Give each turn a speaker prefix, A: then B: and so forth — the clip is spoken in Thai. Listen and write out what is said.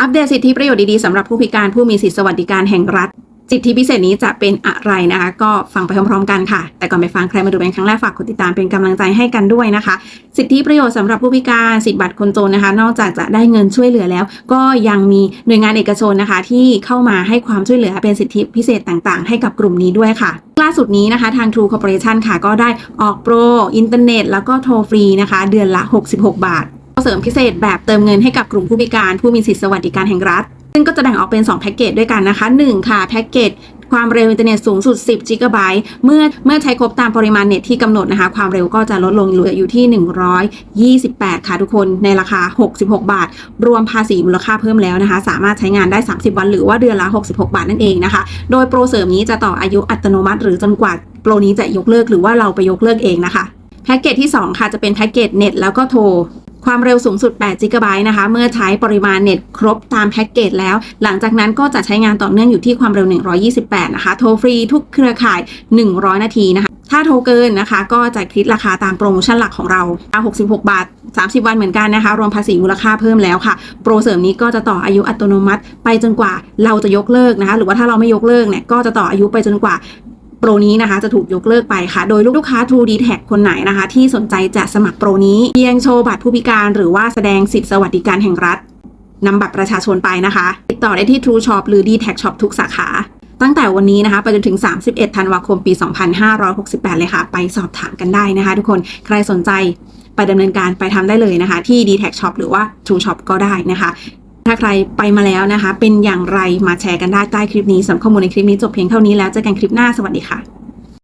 A: อัปเดตสิทธิประโยชน์ดีๆสำหรับผู้พิการผู้มีสิทธิสวัสดิการแห่งรัฐ สิทธิพิเศษนี้จะเป็นอะไรนะคะ ก็ฟังไปพร้อมๆกันค่ะ แต่ก่อนไปฟังใครมาดูเป็นครั้งแรกฝากกดติดตามเป็นกำลังใจให้กันด้วยนะคะ สิทธิประโยชน์สำหรับผู้พิการสิทธิบัตรคนจนนะคะ นอกจากจะได้เงินช่วยเหลือแล้ว ก็ยังมีหน่วยงานเอกชนนะคะ ที่เข้ามาให้ความช่วยเหลือเป็นสิทธิพิเศษต่างๆ ให้กับกลุ่มนี้ด้วยค่ะล่าสุดนี้นะคะทาง True Corporation ค่ะก็ได้ออกโปรอินเทอร์เน็ตแล้วก็โทรฟรีนะคะ เดือนละ 66 บาท เสริมพิเศษแบบเติมเงินให้กับกลุ่มผู้พิการผู้มีสิทธิสวัสดิการแห่งรัฐ ซึ่งก็จะแบ่งออกเป็น 2 แพ็กเกจด้วยกันนะคะ 1 ค่ะแพ็กเกจความเร็วอินเทอร์เน็ตสูงสุด 10 g b เมื่อเมื่อใช้ครบตามปริมาณเน็ตที่กำหนดนะคะ ความเร็วก็จะลดลงเหลืออยู่ที่ 128 ค่ะทุกคนในราคา 66 บาท รวมภาษีมูลค่าเพิ่มแล้วนะคะ สามารถใช้งานได้ 30 วันหรือว่าเดือนละ 66 บาทนั่นเองนะคะ โดยโปรเสริมนี้จะต่ออายุอัตโนมัติ หรือจนกว่าโปรนี้จะยกเลิกหรือว่าเราไปยกเลิกเองนะคะแพ็กเกจที่ 2 ค่ะ จะเป็นแพ็กเกจเน็ตแล้วก็โทร ความเร็วสูงสุด 8 g b นะคะ เมื่อใช้ปริมาณเน็ตครบตามแพ็กเกจแล้ว หลังจากนั้นก็จะใช้งานต่อเนื่องอยู่ที่ความเร็ว 128 นะคะ โทรฟรีทุกเครือข่าย 100 นาทีนะคะ ถ้าโทรเกินนะคะ ก็จะคิดราคาตามโปรโมชั่นหลักของเรา 66 บาท 30 วันเหมือนกันนะคะ รวมภาษีมูลค่าเพิ่มแล้วค่ะ โปรเสริมนี้ก็จะต่ออายุอัตโนมัติ ไปจนกว่าเราจะยกเลิกนะคะ หรือว่าถ้าเราไม่ยกเลิกเนี่ย ก็จะต่ออายุไปจนกว่า โปรนี้นะคะจะถูกยกเลิกไปค่ะ โดยลูกค้า True d t a c คนไหนนะคะ ที่สนใจจะสมัครโปรนี้เพียงโชว์บัตรผู้พิการหรือว่าแสดงสิทธิสวัสดิการแห่งรัฐนำบัตรประชาชนไปนะคะ ติดต่อได้ที่ True Shop หรือ d t a c Shop ทุกสาขา ตั้งแต่วันนี้นะคะไปจนถึง 31 ธันวาคมปี 2568 เลยค่ะ ไปสอบถามกันได้นะคะ ทุกคนใครสนใจไปดำเนินการไปทำได้เลยนะคะ ที่ d t a c Shop หรือว่า True Shop ก็ได้นะคะ ถ้าใครไปมาแล้วนะคะ เป็นอย่างไรมาแชร์กันได้ใต้คลิปนี้สำหรับข้อมูลในคลิปนี้จบเพียงเท่านี้แล้วเจอกันคลิปหน้าสวัสดีค่ะ